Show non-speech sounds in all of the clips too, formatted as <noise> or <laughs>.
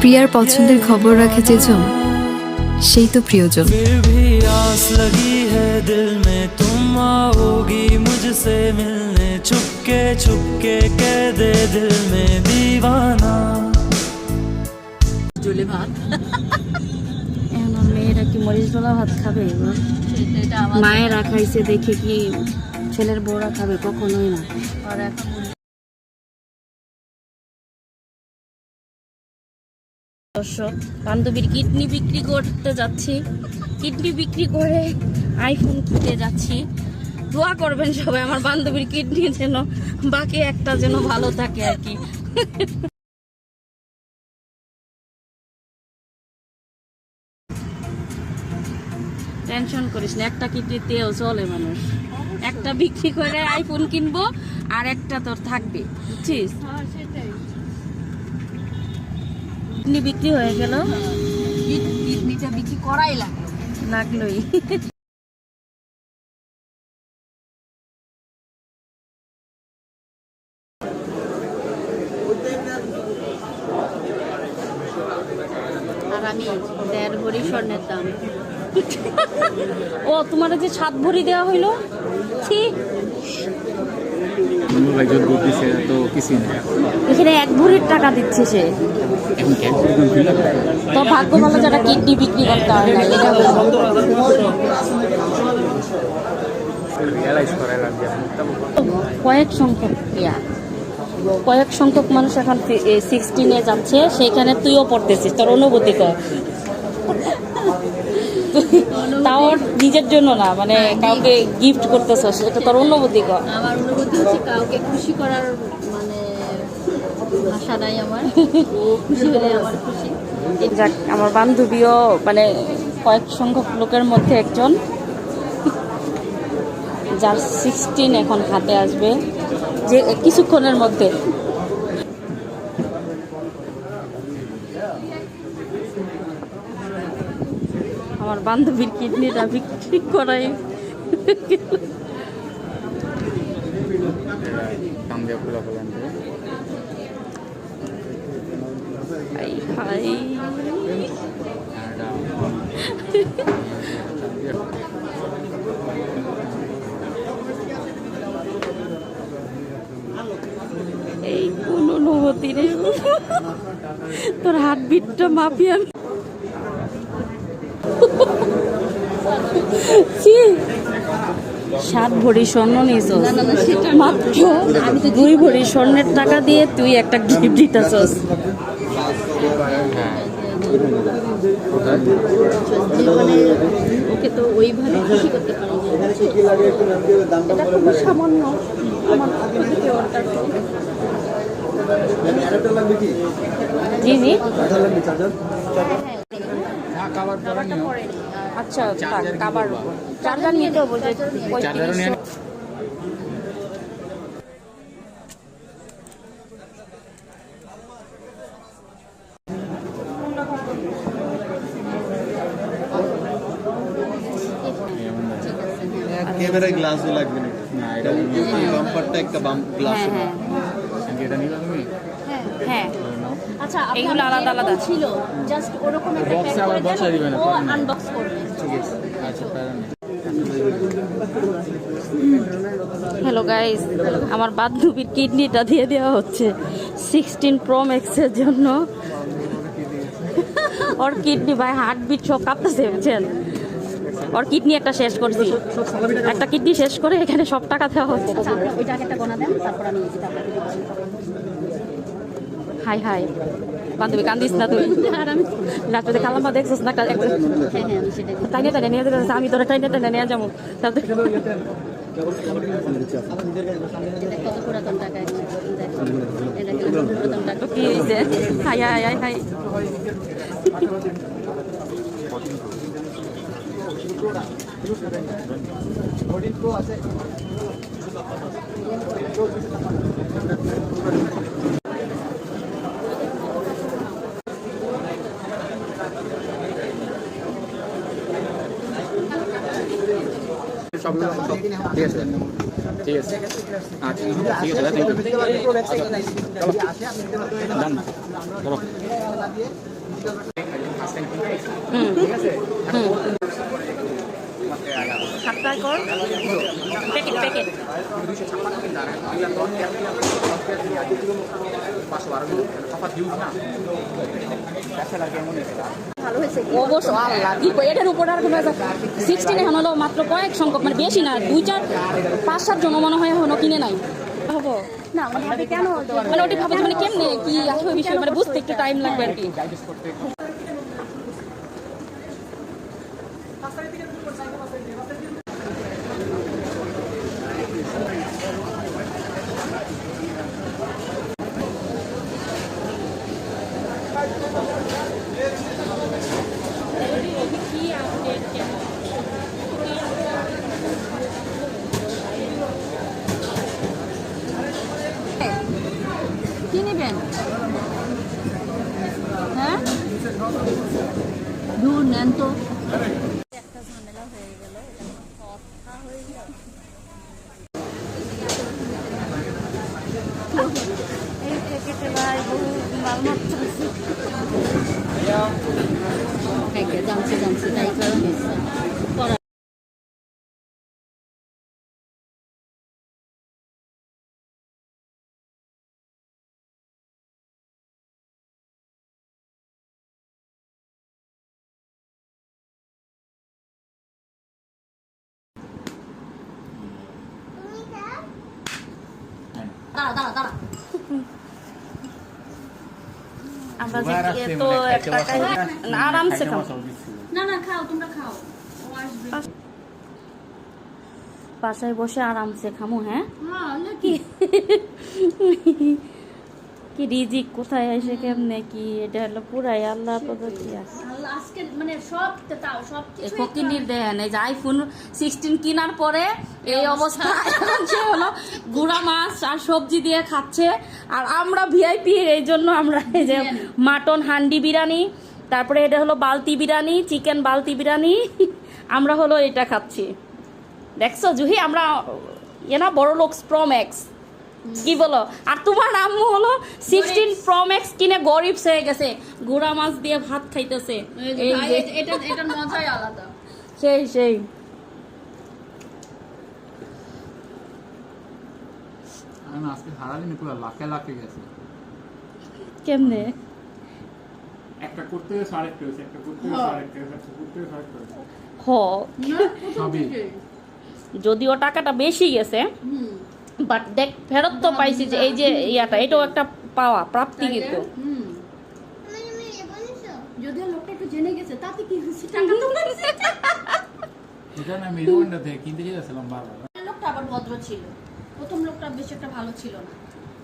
প্রিয়ার পছন্দের খবর রাখে যেজন সেই তো প্রিয়জন। চুপকে চুপকে কে দে দিল মে দিওয়ানা জলে ভাত। <laughs> এমন মেয়েরা কি মরিচ ডলা ভাত খাবে? মায়েরা খাইছে দেখে কি ছেলের বউরা খাবে? কখনোই না। আর এখন দর্শক বান্ধবীর কিডনি বিক্রি করতে যাচ্ছি। কিডনি বিক্রি করে আইফোন কিনতে যাচ্ছি। দোয়া করবেন সবাই আমার বান্ধবীর কিডনি যেন বাকি একটা যেন ভালো থাকে আর কি। টেনশন করিস না একটা কিডনিতেও চলে মানুষ। একটা বিক্রি করে আইফোন কিনবো আর একটা তোর থাকবে বুঝছিস? হ্যাঁ কিডনি বিক্রি হয়ে গেল। কিডনিটা বিক্রি করাই লাগল। লাগলোই আর আমি দেড় ভরি স্বর্ণের দাম ও তোমার যে সাত ভরি দেওয়া হইল তো কিছুই না এখানে এক ভরির টাকা দিচ্ছে সে। তো ভাগ্য ভালো যারা কিডনি বিক্রি করতে হয় না কয়েক সংখ্যক ইয়া কয়েক সংখ্যক মানুষ এখন সিক্সটিনে যাচ্ছে সেখানে তুইও পড়তেছিস তোর অনুভূতি কর <laughs> তাও নিজের জন্য না মানে কাউকে গিফট করতেছস এটা তোর অনুভূতি কর। আমার অনুভূতি হচ্ছে কাউকে খুশি করার মানে ভাষা নাই আমার। খুশি হলে আমার খুশি। যাক আমার বান্ধবীও মানে কয়েক সংখ্যক লোকের মধ্যে একজন। যার সিক্সটিন এখন হাতে আসবে। যে কিছুক্ষণের মধ্যে। আমার বান্ধবীর কিডনিটা বিক্রি করাই। এই কোন অনুভূতি রে? তোর হার্টবিটটা মাপি আমি সাত ভরি স্বর্ণ নিয়েছস। না, না, সেটা না। মাত্র দুই ভরি স্বর্ণের টাকা দিয়ে তুই একটা গিফট দিতেছস। হ্যাঁ কোথায় জীবনে ওকে তো ওইভাবে খুশি করতে পারি এটা খুবই সামান্য। আমার পক্ষ থেকে order জি জি। আচ্ছা চার্জার চার্জারও নিয়ে ক্যামেরায় গ্লাসও লাগবে না না এটা বাম্পারটা একটা বাম গ্লাস হ্যাঁ হ্যাঁ। এটা নিবা তুমি? হ্যাঁ। আচ্ছা এইগুলো আলাদা আলাদা। ছিল জাস্ট ওরকম একটা আবার করে দেন, বসায় ও আনবক্স করবে। ঠিক আছে আচ্ছা হ্যালো গাইস আমার বান্ধবীর কিডনিটা দিয়ে দেওয়া হচ্ছে। সিক্সটিন প্রো ম্যাক্সের জন্য। ওর কিডনি ভাই হার্টবিট সব কাঁপতেছে বুঝছেন? ওর কিডনি একটা শেষ করছি। একটা কিডনি শেষ করে এখানে সব টাকা দেওয়া হচ্ছে। আচ্ছা আপনি ওই টাকাটা গোনা দেন তারপর আমি এই যে টাকাটা দিচ্ছি। Hi hi. বান্ধবী কান্দিস না তুই? রাত্রে কালাম্মা দেখছিস না হ্যাঁ হ্যাঁ টাইনে টাইনে নিয়ে যেতে আমি তোরা টাইনে টাইনে নিয়ে যাব। হয়েছে হাই হাই হাই হাই। সবগুলো ঠিক আছে। ঠিক আছে। আচ্ছা ঠিক আছে থ্যাংক ইউ চলো ডান। চলো ঠিক আছে? সাতটায় কর প্যাকেট প্যাকেট মাত্র কয়েক সংখ্যক মানে বেশি না দুই চার পাঁচ সাত জন মনে হয় এখনও কিনে নাই হব না মানে কেন মানে ওটি ভাবে মানে কেমনে কি আসলে বিষয় মানে বুঝতে একটু টাইম লাগবে আর কি কি নেবেন? হ্যাঁ? দূর নেন তো। জানছি জানছি তাই কারণে দাঁড়া দাঁড়া দাঁড়া আমরা যে দুবার আসছে এত মানে একটা খাইতে বসা। টাকা- হবে না, আরামসে খাও না না খাও তোমরা খাও। বাসায় বসে আরামসে খামো হ্যাঁ? হ্যাঁ নাকি <laughs> কি রিজিক কোথায় এসে কেমনে কি এটা হলো পুরাই আল্লাহ পদ্ধতি আছে আল্লাহ, আজকে মানে সব তাও সব এই কিছু ফকিনির দেন যে আইফোন সিক্সটিন কেনার পরে এই অবস্থা। এখন সে হলো গুড়া মাছ আর সবজি দিয়ে খাচ্ছে। আর আমরা ভিআইপি এই জন্য আমরা এই যে মাটন হান্ডি বিরিয়ানি তারপরে এটা হলো বালতি বিরিয়ানি চিকেন বালতি বিরিয়ানি আমরা হলো এটা খাচ্ছি। দেখছ জুহি আমরা এ না বড় লোক প্রম্যাক্স কি বলো? আর তোমার আম্মু হলো সিক্সটিন প্রম্যাক্স কিনে গরিব হয়ে গেছে গুড়া মাছ দিয়ে ভাত খাইতেছে। এটা- এটার মজাই আলাদা। সেই সেই। না আজকে সারাদিন পুরো লাখে লাখে গেছে। কেমনে? একটা করতে গেছে আরেকটা হয়েছে একটা করতে গেছে আরেকটা হয়েছে একটা করতে গেছে আরেকটা হয়েছে। হ। যদিও টাকাটা বেশি গেছে হুম। বাট দেখ ফেরত তো পাইছি যে এই যে ইয়াটা এটাও একটা পাওয়া প্রাপ্তি কিন্তু। যদিও লোকটা একটু জেনে গেছে তাতে কি হয়েছে? টাকা তো পাইছে। এটা না মেরুগন্ডা থেকে কিনতে গেছিলাম বারবার। লোকটা আবার ভদ্র ছিল। প্রথম লোকটা বেশি একটা ভালো ছিল না।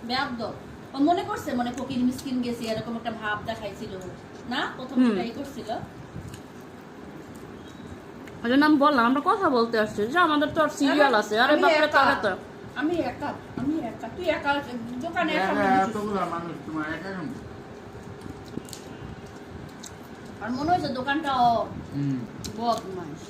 বেয়াদ্দ ও মনে করছে মনে ফকির মিসকিন গেছে এরকম একটা ভাব দেখাইছিল। না? প্রথম। করছিল। ওই জন্য আমি বললাম আমরা কথা বলতে আসছি। যে আমাদের তো আর সিরিয়াল আছে। আরে বাপরে। তাহলে তো আমি একা আমি একা। তুই একা দোকানে একা মানুষ তোমার একা কেন? আর মনে হয়েছে দোকানটা বক বদমাস